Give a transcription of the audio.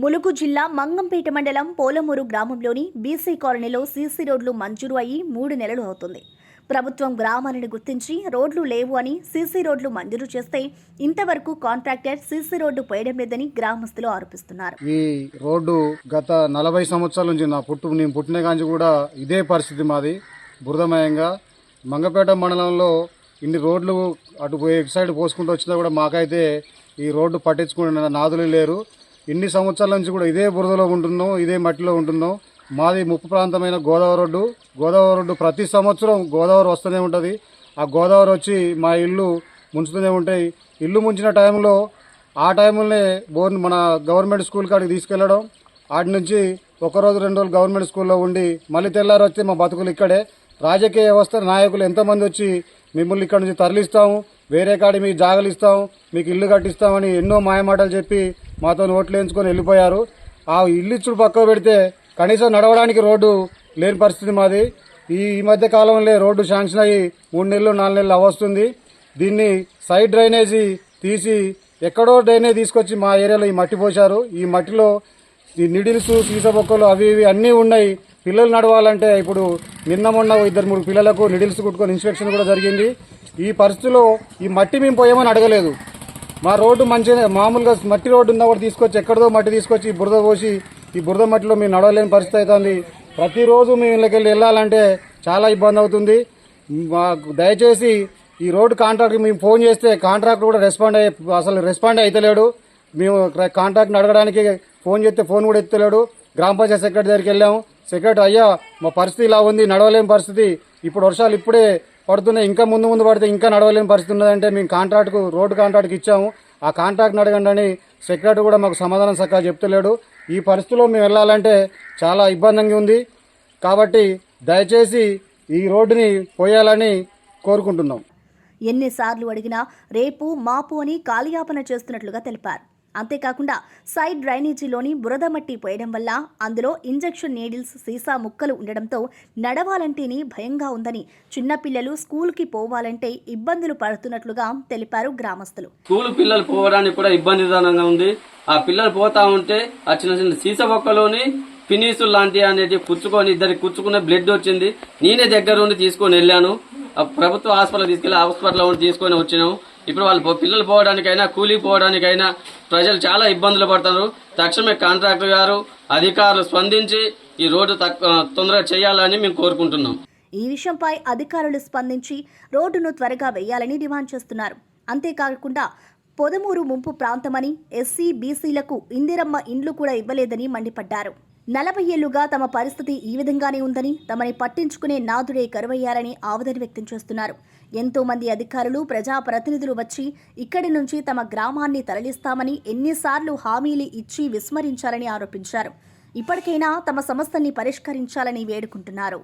ములుగు జిల్లా మంగంపేట మండలం పోలమూరు గ్రామంలోని బీసీ కాలనీలో సీసీ రోడ్లు మంజూరు అయ్యి మూడు నెలలు అవుతుంది. ప్రభుత్వం గ్రామాలను గుర్తించి రోడ్లు లేవు అని సీసీ రోడ్లు మంజూరు చేస్తే ఇంతవరకు కాంట్రాక్టర్ సీసీ రోడ్డు పోయడం లేదని గ్రామస్తులు ఆరోపిస్తున్నారు. ఈ రోడ్డు గత నలభై సంవత్సరాల నుంచి నా పుట్టు నేను పుట్టిన కాంచి కూడా ఇదే పరిస్థితి మాది. బురదమయంగా మంగపేట మండలంలో ఇన్ని రోడ్లు అటు పోయి సైడ్ పోసుకుంటూ వచ్చినా కూడా మాకైతే ఈ రోడ్డు పట్టించుకునే నాదులు లేరు. ఇన్ని సంవత్సరాల నుంచి కూడా ఇదే బురదలో ఉంటున్నాం ఇదే మట్టిలో ఉంటున్నాం. మాది ముప్పు ప్రాంతమైన గోదావరి రోడ్డు. గోదావరి రోడ్డు ప్రతి సంవత్సరం గోదావరి వస్తూనే ఉంటుంది. ఆ గోదావరి వచ్చి మా ఇల్లు ముంచుతూనే ఉంటాయి. ఇల్లు ముంచిన టైంలో ఆ టైంలోనే బోర్ మన గవర్నమెంట్ స్కూల్ కాడికి తీసుకెళ్ళడం. ఆటి నుంచి ఒక రోజు రెండు రోజులు గవర్నమెంట్ స్కూల్లో ఉండి మళ్ళీ తెల్లారు వస్తే మా బతుకులు ఇక్కడే. రాజకీయ వ్యవస్థ నాయకులు ఎంతమంది వచ్చి మిమ్మల్ని ఇక్కడ నుంచి తరలిస్తాము వేరే కాడి మీకు జాగలిస్తాం మీకు ఇల్లు కట్టిస్తామని ఎన్నో మాయమాటలు చెప్పి మాతో ఓట్లు వేయించుకొని వెళ్ళిపోయారు. ఆ ఇల్లు ఇచ్చుడు పక్క పెడితే కనీసం నడవడానికి రోడ్డు లేని పరిస్థితి మాది. ఈ ఈ మధ్య కాలంలో రోడ్డు శాంక్షన్ అయ్యి మూడు నెలలు నాలుగు నెలలు అవస్తుంది. దీన్ని సైడ్ డ్రైనేజీ తీసి ఎక్కడో డ్రైనేజ్ తీసుకొచ్చి మా ఏరియాలో ఈ మట్టి పోశారు. ఈ మట్టిలో ఈ నిడిల్స్ సీసబొక్కలు అవి ఇవి అన్నీ ఉన్నాయి. పిల్లలు నడవాలంటే ఇప్పుడు నిన్న మొన్న ఇద్దరు మూడు పిల్లలకు నిడిల్స్ కుట్టుకొని ఇన్స్పెక్షన్ కూడా జరిగింది. ఈ పరిస్థితిలో ఈ మట్టి మేము పోయామని అడగలేదు. మా రోడ్డు మంచిగా మామూలుగా మట్టి రోడ్డు ఉన్నా కూడా తీసుకొచ్చి ఎక్కడదో మట్టి తీసుకొచ్చి ఈ బురద పోసి ఈ బురద మట్టిలో మేము నడవలేని పరిస్థితి అవుతుంది. ప్రతిరోజు మేము ఇళ్ళకి వెళ్ళి వెళ్ళాలంటే చాలా ఇబ్బంది అవుతుంది. మాకు దయచేసి ఈ రోడ్డు కాంట్రాక్ట్ మేము ఫోన్ చేస్తే కాంట్రాక్ట్ కూడా రెస్పాండ్ అయ్యే అసలు రెస్పాండ్ అవుతలేడు మేము కాంట్రాక్ట్ని అడగడానికి ఫోన్ చేస్తే ఫోన్ కూడా ఎత్తలేడు. గ్రామ పంచాయతీ సెక్రటరీ దగ్గరికి వెళ్ళాము. సెక్రటరీ అయ్యా మా పరిస్థితి ఇలా ఉంది నడవలేని పరిస్థితి. ఇప్పుడు వర్షాలు ఇప్పుడే పడుతున్నాయి. ఇంకా ముందు ముందు పడితే ఇంకా నడవలేని పరిస్థితి ఉన్నదంటే మేము కాంట్రాక్ట్కు రోడ్డు కాంట్రాక్ట్కి ఇచ్చాము. ఆ కాంట్రాక్ట్ అడగండి అని సెక్రటరీ కూడా మాకు సమాధానం చక్కగా చెప్తలేడు. ఈ పరిస్థితిలో మేము వెళ్ళాలంటే చాలా ఇబ్బందిగా ఉంది. కాబట్టి దయచేసి ఈ రోడ్డుని పోయాలని కోరుకుంటున్నాం. ఎన్నిసార్లు అడిగినా రేపు మాపు అని కాలయాపన చేస్తున్నట్లుగా తెలిపారు. అంతేకాకుండా సైడ్ డ్రైనేజీలోని బురద మట్టి పోయడం వల్ల అందులో ఇంజెక్షన్ నీడిల్స్ సీసా ముక్కలు ఉండడంతో నడవాలంటేనే భయంగా ఉందని చిన్నపిల్లలు స్కూల్కి పోవాలంటే ఇబ్బందులు పడుతున్నట్లుగా తెలిపారు గ్రామస్తులు. స్కూల్ పిల్లలు పోవడానికి కూడా ఇబ్బందికరంగా ఉంది. ఆ పిల్లలు పోతా ఉంటే ఆ చిన్న చిన్న సీసా బొక్కలోని ఫినిష్ లాంటి అనేది కుచ్చుకొని ఇద్దరికి కుచ్చుకునే బ్లడ్ వచ్చింది. నేనే దగ్గర ఉండి తీసుకొని వెళ్ళాను. ఆ ప్రభుత్వ హాస్పిటల్ తీసుకెళ్ళి హాస్పిటల్ తీసుకొని వచ్చినాము ఇప్పుడు వాళ్ళు పో- పిల్లలు పోవడానికైనా కూలీ పోవడానికైనా ప్రజలు చాలా ఇబ్బందులు పడుతున్నారు తక్షణమే కాంట్రాక్టర్ గారు అధికారులు స్పందించి ఈ రోడ్డు తక్కువ తొందరగా చేయాలని మేము కోరుకుంటున్నాం. ఈ విషయంపై అధికారులు స్పందించి రోడ్డును త్వరగా వేయాలని డిమాండ్ చేస్తున్నారు. అంతేకాకుండా పొదమూరు ముంపు ప్రాంతమని ఎస్సీ బీసీలకు ఇందిరమ్మ ఇండ్లు కూడా ఇవ్వలేదని మండిపడ్డారు. నలభై ఏళ్ళుగా తమ పరిస్థితి ఈ విధంగానే ఉందని తమని పట్టించుకునే నాదుడే కరువయ్యారని ఆవేదన వ్యక్తం చేస్తున్నారు. ఎంతో మంది అధికారులు ప్రజాప్రతినిధులు వచ్చి ఇక్కడి నుంచి తమ గ్రామాన్ని తరలిస్తామని ఎన్నిసార్లు హామీలు ఇచ్చి విస్మరించారని ఆరోపించారు. ఇప్పటికైనా తమ సమస్యని పరిష్కరించాలని వేడుకుంటున్నారు.